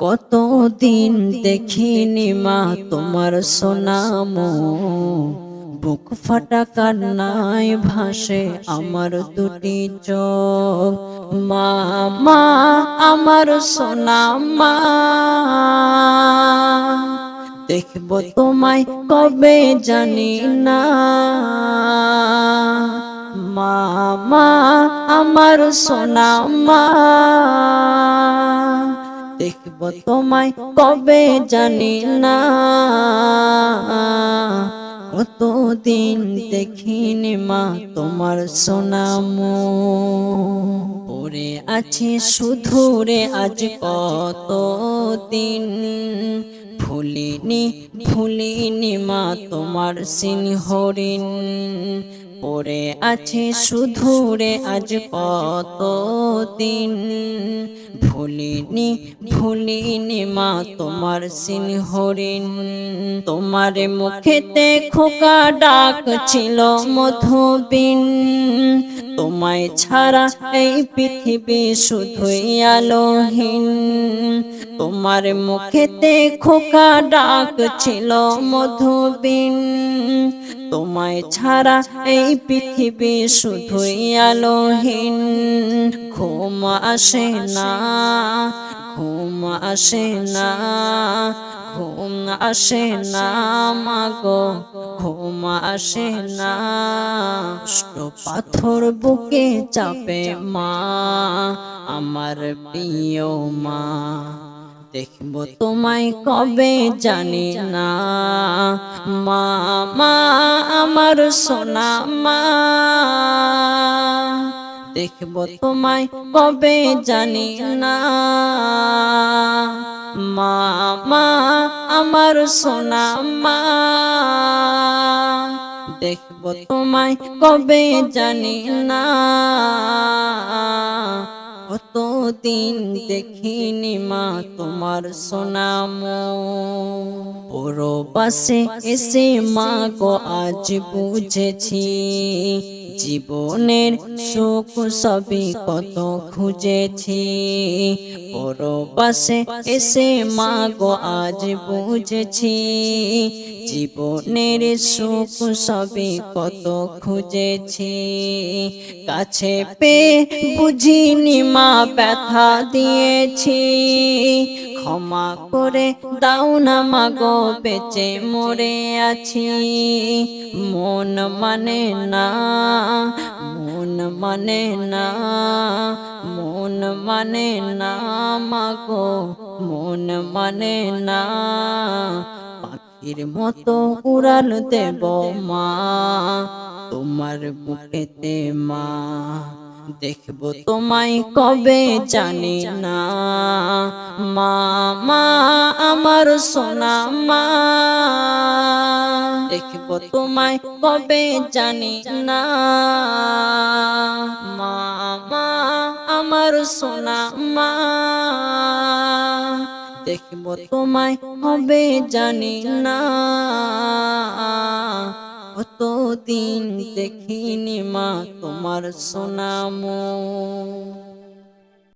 কতদিন দেখিনি মা, তোমার সোনামো। বুক ফাটা কান্নায় ভাসে আমার দুটি চোখ। মা মা, আমার সোনা মা দেখব তোমায় কবে জানি না। মা আমার সোনা মা দেখব তোমায় কবে জানি না। কতদিন দেখিনি মা তোমার সোনামো। পড়ে আছে শুধু রে আজ কতদিন। ভুলিনি ভুলিনি মা তোমার সিংহরিণ পড়ে আছে শুধু রে আজ কতদিন? ভুলিনি ভুলিনি মা, তোমার সিংহরিণ। তোমার মুখেতে খোকা ডাক ছিল মধুবিন। তোমায় ছাড়া এই পৃথিবী শুধুই আলোহীন। তোমার মুখেতে খোকা ডাক ছিল মধুবিন। তোমায় ছাড়া এই পৃথিবী শুধুই আলোহীন। ঘুম আসে না, ঘুম আসে না, ঘুম আসে না মাগো, ঘুম আসে না। পাথর বুকে চাপে মা, আমার প্রিয় মা। দেখব তোমায় কবে জানি না। মা মা আমার সোনা মা। দেখব তোমায় কবে জানি না। মা মা আমার সোনা মা। দেখব তোমায় কবে জানি না। কতদিন দেখিনি মা তোমার সোনামো। ওরো পাশে এসে মা গো আজ বুঝেছি, জীবনের সুখ সবই কত খুঁজেছি। পরবাসে এসে মা গো আজ বুঝেছি, জীবনের সুখ সবই কত খুঁজেছি। কাছে পে বুঝিনি মা ব্যথা দিয়েছি। ক্ষমা করে দাও না মাগো, বেঁচে মরে আছি। মন মানে না, মন মানে না, মন মানে না মাগো, মন মানে না। পাখির মতো উড়াল দেব মা, তোমার বুকেতে মা। দেখব তোমায় কবে জানি না। মা মা আমার সোনা মা। দেখব তোমায় কবে জানি না। মা মা আমার সোনা মা। দেখব তোমায় কবে জানি না। কতদিন দেখিনি মা তোমার সোনামো